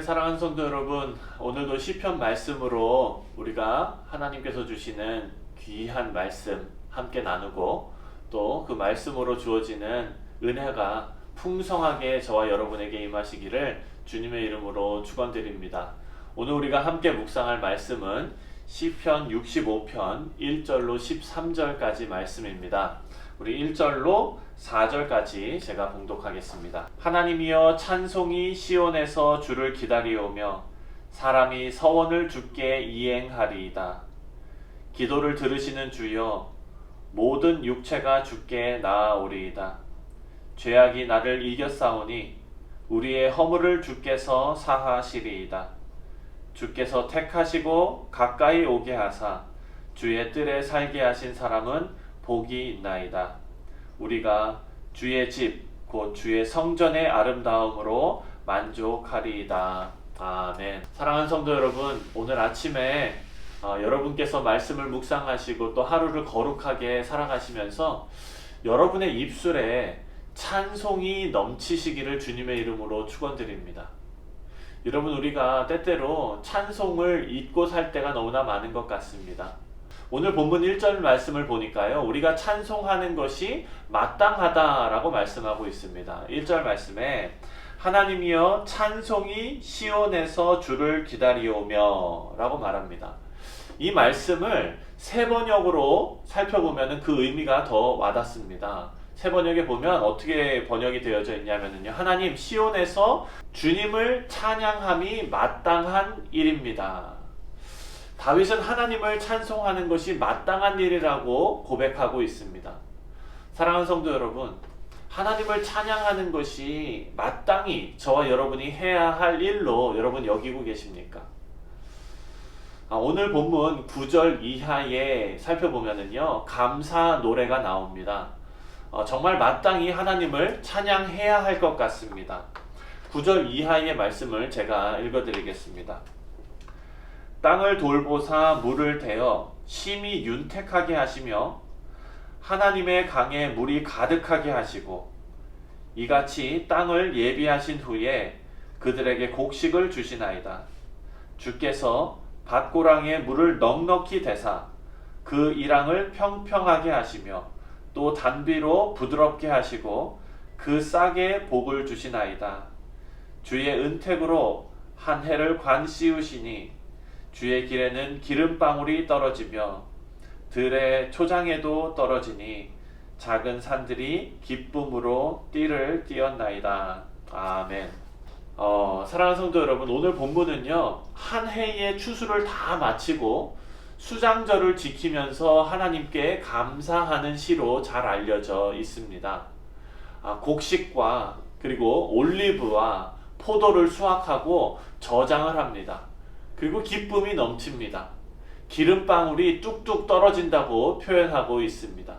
사랑하는 성도 여러분, 오늘도 시편 말씀으로 우리가 하나님께서 주시는 귀한 말씀 함께 나누고 또 그 말씀으로 주어지는 은혜가 풍성하게 저와 여러분에게 임하시기를 주님의 이름으로 축원드립니다. 오늘 우리가 함께 묵상할 말씀은 시편 65편 1절로 13절까지 말씀입니다. 우리 1절로 4절까지 제가 봉독하겠습니다. 하나님이여 찬송이 시온에서 주를 기다리오며 사람이 서원을 주께 이행하리이다. 기도를 들으시는 주여 모든 육체가 주께 나아오리이다. 죄악이 나를 이겼사오니 우리의 허물을 주께서 사하시리이다. 주께서 택하시고 가까이 오게 하사 주의 뜰에 살게 하신 사람은 복이 있나이다. 우리가 주의 집, 곧 주의 성전의 아름다움으로 만족하리이다. 아멘. 사랑하는 성도 여러분, 오늘 아침에 어, 여러분께서 말씀을 묵상하시고 또 하루를 거룩하게 살아가시면서 여러분의 입술에 찬송이 넘치시기를 주님의 이름으로 축원드립니다. 여러분 우리가 때때로 찬송을 잊고 살 때가 너무나 많은 것 같습니다. 오늘 본문 1절 말씀을 보니까요. 우리가 찬송하는 것이 마땅하다라고 말씀하고 있습니다. 1절 말씀에 하나님이여 찬송이 시온에서 주를 기다리오며 라고 말합니다. 이 말씀을 세 번역으로 살펴보면 그 의미가 더 와닿습니다. 세 번역에 보면 어떻게 번역이 되어져 있냐면요. 하나님 시온에서 주님을 찬양함이 마땅한 일입니다. 다윗은 하나님을 찬송하는 것이 마땅한 일이라고 고백하고 있습니다. 사랑하는 성도 여러분, 하나님을 찬양하는 것이 마땅히 저와 여러분이 해야 할 일로 여러분 여기고 계십니까? 아, 오늘 본문 9절 이하에 살펴보면은요, 감사 노래가 나옵니다. 어, 정말 마땅히 하나님을 찬양해야 할 것 같습니다. 9절 이하의 말씀을 제가 읽어드리겠습니다. 땅을 돌보사 물을 대어 심히 윤택하게 하시며 하나님의 강에 물이 가득하게 하시고 이같이 땅을 예비하신 후에 그들에게 곡식을 주시나이다. 주께서 밭고랑에 물을 넉넉히 대사 그 이랑을 평평하게 하시며 또 단비로 부드럽게 하시고 그 싹에 복을 주시나이다. 주의 은택으로 한 해를 관씌우시니 주의 길에는 기름방울이 떨어지며 들의 초장에도 떨어지니 작은 산들이 기쁨으로 띠를 띄었나이다. 아멘. 어, 사랑하는 성도 여러분, 오늘 본문은요, 한 해의 추수를 다 마치고 수장절을 지키면서 하나님께 감사하는 시로 잘 알려져 있습니다. 아, 곡식과 그리고 올리브와 포도를 수확하고 저장을 합니다. 그리고 기쁨이 넘칩니다. 기름방울이 뚝뚝 떨어진다고 표현하고 있습니다.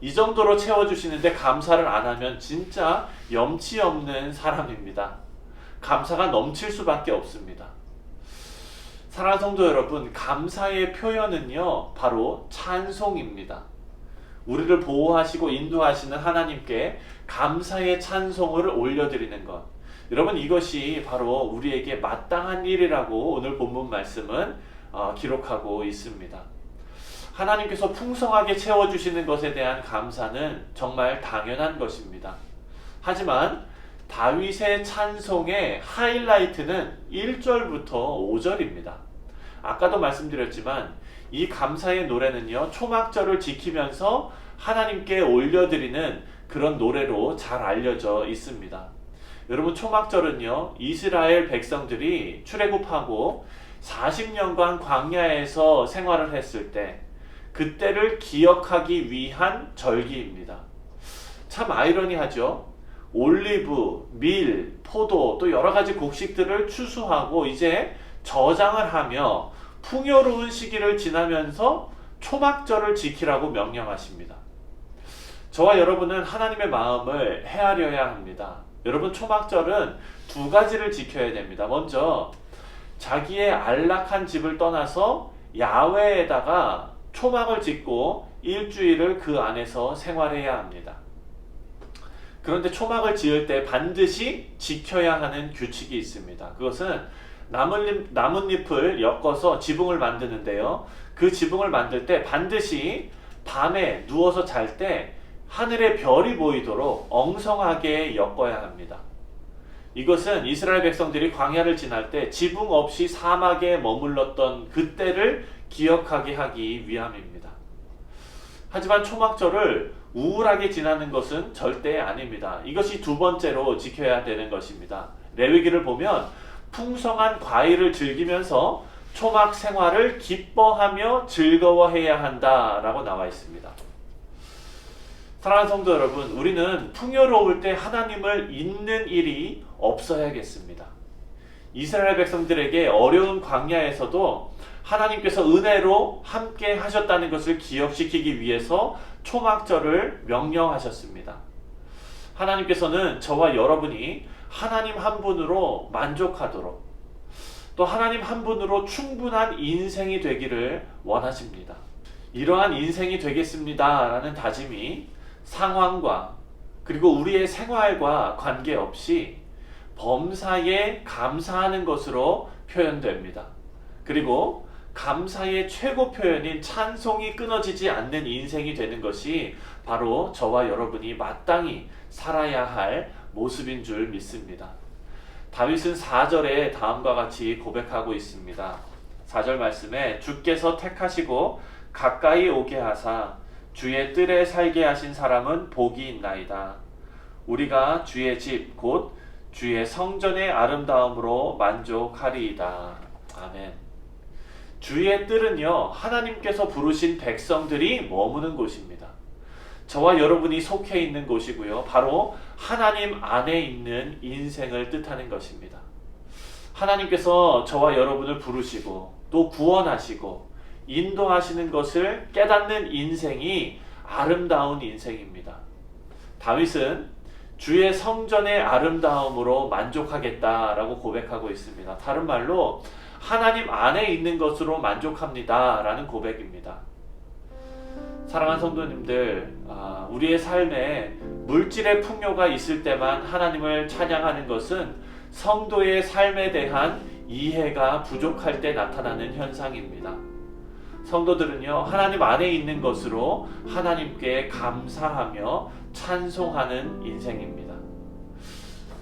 이 정도로 채워주시는데 감사를 안 하면 진짜 염치 없는 사람입니다. 감사가 넘칠 수밖에 없습니다. 사랑하는 성도 여러분, 감사의 표현은요, 바로 찬송입니다. 우리를 보호하시고 인도하시는 하나님께 감사의 찬송을 올려드리는 것. 여러분, 이것이 바로 우리에게 마땅한 일이라고 오늘 본문 말씀은 어, 기록하고 있습니다. 하나님께서 풍성하게 채워주시는 것에 대한 감사는 정말 당연한 것입니다. 하지만 다윗의 찬송의 하이라이트는 1절부터 5절입니다. 아까도 말씀드렸지만 이 감사의 노래는요, 초막절을 지키면서 하나님께 올려드리는 그런 노래로 잘 알려져 있습니다. 여러분, 초막절은요, 이스라엘 백성들이 출애굽하고 40년간 광야에서 생활을 했을 때, 그때를 기억하기 위한 절기입니다. 참 아이러니하죠? 올리브, 밀, 포도, 또 여러 가지 곡식들을 추수하고 이제 저장을 하며 풍요로운 시기를 지나면서 초막절을 지키라고 명령하십니다. 저와 여러분은 하나님의 마음을 헤아려야 합니다. 여러분, 초막절은 두 가지를 지켜야 됩니다. 먼저, 자기의 안락한 집을 떠나서 야외에다가 초막을 짓고 일주일을 그 안에서 생활해야 합니다. 그런데 초막을 지을 때 반드시 지켜야 하는 규칙이 있습니다. 그것은 나뭇잎, 나뭇잎을 엮어서 지붕을 만드는데요. 그 지붕을 만들 때 반드시 밤에 누워서 잘 때 하늘에 별이 보이도록 엉성하게 엮어야 합니다. 이것은 이스라엘 백성들이 광야를 지날 때 지붕 없이 사막에 머물렀던 그때를 기억하게 하기 위함입니다. 하지만 초막절을 우울하게 지나는 것은 절대 아닙니다. 이것이 두 번째로 지켜야 되는 것입니다. 레위기를 보면 풍성한 과일을 즐기면서 초막 생활을 기뻐하며 즐거워해야 한다라고 나와 있습니다. 사랑하는 성도 여러분, 우리는 풍요로울 때 하나님을 잊는 일이 없어야겠습니다. 이스라엘 백성들에게 어려운 광야에서도 하나님께서 은혜로 함께 하셨다는 것을 기억시키기 위해서 초막절을 명령하셨습니다. 하나님께서는 저와 여러분이 하나님 한 분으로 만족하도록 또 하나님 한 분으로 충분한 인생이 되기를 원하십니다. 이러한 인생이 되겠습니다. 라는 다짐이 상황과 그리고 우리의 생활과 관계없이 범사에 감사하는 것으로 표현됩니다. 그리고 감사의 최고 표현인 찬송이 끊어지지 않는 인생이 되는 것이 바로 저와 여러분이 마땅히 살아야 할 모습인 줄 믿습니다. 다윗은 4절에 다음과 같이 고백하고 있습니다. 4절 말씀에 주께서 택하시고 가까이 오게 하사 주의 뜰에 살게 하신 사람은 복이 있나이다. 우리가 주의 집 곧 주의 성전의 아름다움으로 만족하리이다. 아멘. 주의 뜰은요, 하나님께서 부르신 백성들이 머무는 곳입니다. 저와 여러분이 속해 있는 곳이고요. 바로 하나님 안에 있는 인생을 뜻하는 것입니다. 하나님께서 저와 여러분을 부르시고 또 구원하시고 인도하시는 것을 깨닫는 인생이 아름다운 인생입니다. 다윗은 주의 성전의 아름다움으로 만족하겠다라고 고백하고 있습니다. 다른 말로 하나님 안에 있는 것으로 만족합니다라는 고백입니다. 사랑하는 성도님들, 아, 우리의 삶에 물질의 풍요가 있을 때만 하나님을 찬양하는 것은 성도의 삶에 대한 이해가 부족할 때 나타나는 현상입니다. 성도들은요, 하나님 안에 있는 것으로 하나님께 감사하며 찬송하는 인생입니다.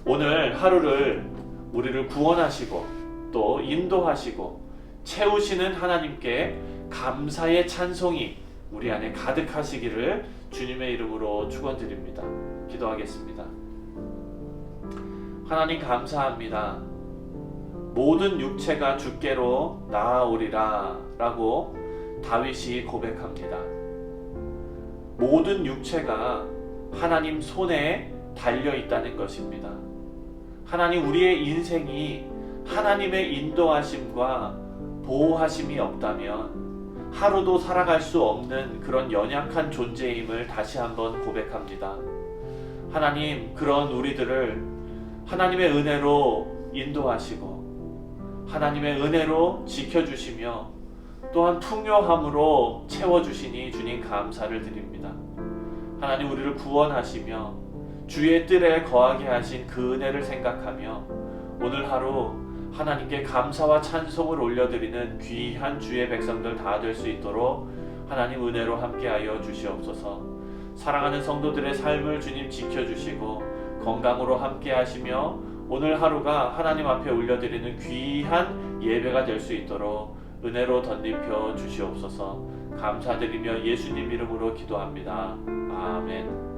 오늘 하루를 우리를 구원하시고 또 인도하시고 채우시는 하나님께 감사의 찬송이 우리 안에 가득하시기를 주님의 이름으로 축원드립니다. 기도하겠습니다. 하나님 감사합니다. 모든 육체가 주께로 나아오리라 라고 다윗이 고백합니다. 모든 육체가 하나님 손에 달려 있다는 것입니다. 하나님 우리의 인생이 하나님의 인도하심과 보호하심이 없다면 하루도 살아갈 수 없는 그런 연약한 존재임을 다시 한번 고백합니다. 하나님 그런 우리들을 하나님의 은혜로 인도하시고 하나님의 은혜로 지켜주시며 또한 풍요함으로 채워주시니 주님 감사를 드립니다. 하나님 우리를 구원하시며 주의 뜰에 거하게 하신 그 은혜를 생각하며 오늘 하루 하나님께 감사와 찬송을 올려드리는 귀한 주의 백성들 다 될 수 있도록 하나님 은혜로 함께하여 주시옵소서. 사랑하는 성도들의 삶을 주님 지켜주시고 건강으로 함께하시며 오늘 하루가 하나님 앞에 올려드리는 귀한 예배가 될 수 있도록 은혜로 덧입혀 주시옵소서. 감사드리며 예수님 이름으로 기도합니다. 아멘.